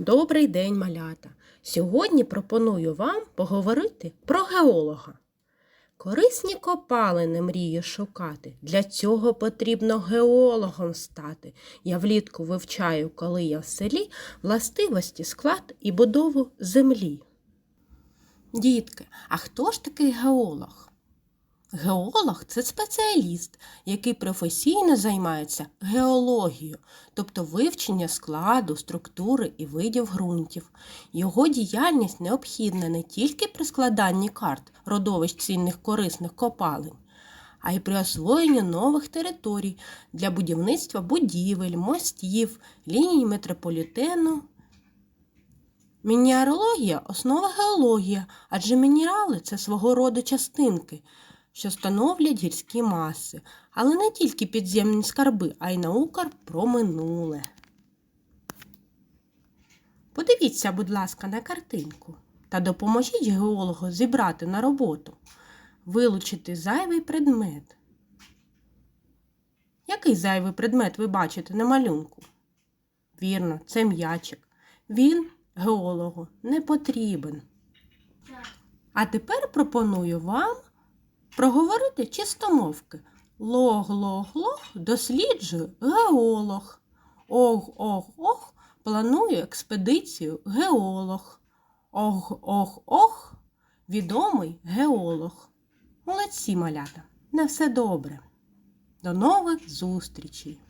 Добрий день, малята! Сьогодні пропоную вам поговорити про геолога. Корисні копалини мрію шукати. Для цього потрібно геологом стати. Я влітку вивчаю, коли я в селі, властивості, склад і будову землі. Дітки, а хто ж такий геолог? Геолог це спеціаліст, який професійно займається геологією, тобто вивчення складу, структури і видів ґрунтів. Його діяльність необхідна не тільки при складанні карт родовищ цінних корисних копалин, а й при освоєнні нових територій для будівництва будівель, мостів, ліній метрополітену. Мінералогія – основа геології, адже мінерали це свого роду частинки – що становлять гірські маси, але не тільки підземні скарби, а й наука про минуле. Подивіться, будь ласка, на картинку та допоможіть геологу зібрати на роботу, вилучити зайвий предмет. Який зайвий предмет ви бачите на малюнку? Вірно, це м'ячик. Він геологу не потрібен. А тепер пропоную вам проговорити чистомовки. Лог-лог-лог досліджує геолог. Ох-ох-ох планує експедицію геолог. Ох-ох-ох відомий геолог. Молодці малята. На все добре. До нових зустрічей!